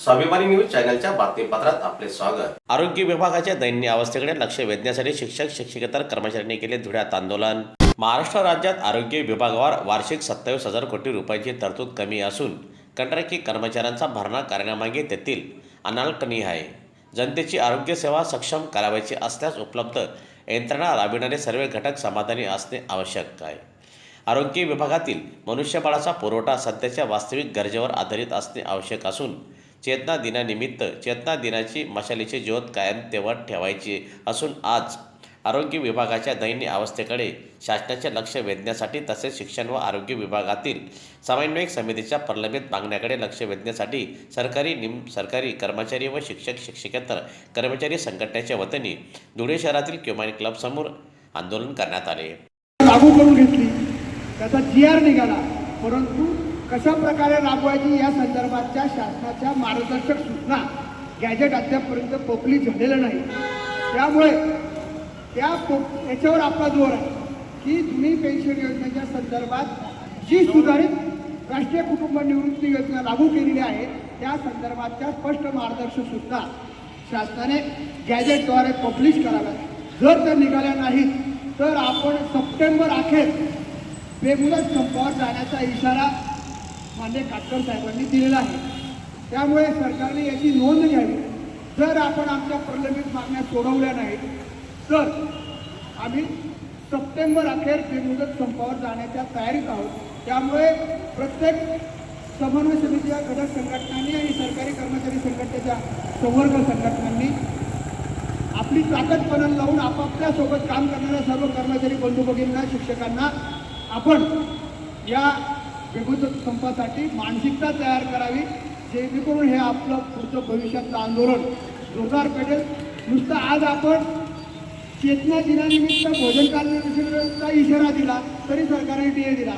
स्वाभिमानी न्यूज चॅनलच्या बातमीपत्रात आपले स्वागत. आरोग्य विभागाच्या दैन्य अवस्थेकडे लक्ष वेधण्यासाठी शिक्षक शिक्षकेतर कर्मचाऱ्यांनी केले धुळ्यात आंदोलन. महाराष्ट्र राज्यात आरोग्य विभागावर वार्षिक सत्तावीस हजार कोटी रुपयाची तरतूद कमी असून कंत्राटी कर्मचाऱ्यांचा भरणा करण्यामागे तेथील अनालटणी आहे. जनतेची आरोग्य सेवा सक्षम करावायची असल्यास उपलब्ध यंत्रणा राबविणारे सर्व घटक समाधानी असणे आवश्यक आहे. आरोग्य विभागातील मनुष्यबळाचा पुरवठा सध्याच्या वास्तविक गरजेवर आधारित असणे आवश्यक असून चेतना दिनानिमित्त चेतना दिनाची मशालीची ज्योत कायम तेवत ठेवायची असून आज आरोग्य विभागाच्या दैन्य अवस्थेकडे शासनाचे लक्ष वेधण्यासाठी तसेच शिक्षण व आरोग्य विभागातील समन्वयक समितीच्या प्रलंबित मागण्याकडे लक्ष वेधण्यासाठी सरकारी निम सरकारी कर्मचारी व शिक्षक शिक्षकेतर कर्मचारी संघटनेच्या वतीने धुळे शहरातील क्युमानी क्लब समोर आंदोलन करण्यात आले. लागू करून घेतली. त्याचा जी आर निघाला. परंतु कशा प्रकारे राबवायची या संदर्भातच्या शासनाच्या मार्गदर्शक सूचना गॅजेट अद्यापपर्यंत पोकली झालेलं नाही त्यामुळे त्या पो याच्यावर आपला जोर आहे की जुनी पेन्शन योजनेच्या संदर्भात जी सुधारित राष्ट्रीय कुटुंब निवृत्ती योजना लागू केलेली आहे त्या संदर्भातच्या स्पष्ट मार्गदर्शक सूचना शासनाने गॅजेटद्वारे पब्लिश कराव्यात. जर त्या निघाल्या नाहीत तर आपण सप्टेंबर अखेर बेमुदत संपावर जाण्याचा इशारा मान्य काटकर साहेबांनी दिलेला आहे. त्यामुळे सरकारने याची नोंद घ्यावी. जर आपण आमच्या प्रलंबित मागण्या सोडवल्या नाहीत तर आम्ही सप्टेंबर अखेर बेमुदत संपावर जाण्याच्या तयारीत आहोत. त्यामुळे प्रत्येक समन्वय समितीच्या घटक संघटनांनी आणि सरकारी कर्मचारी संघटनेच्या संवर्ग संघटनांनी आपली ताकद पणन लावून आपापल्यासोबत काम करणाऱ्या सर्व कर्मचारी बंधू भगिनींना शिक्षकांना आपण या बेमुदत संपासाठी मानसिकता तयार करावी जेणेकरून हे आपलं पुढचं भविष्यातलं आंदोलन जोरदार पेटेल नुसतं आज आपण चेतना दिनानिमित्त भोजन कालचा इशारा दिला तरी सरकारने डी दिला.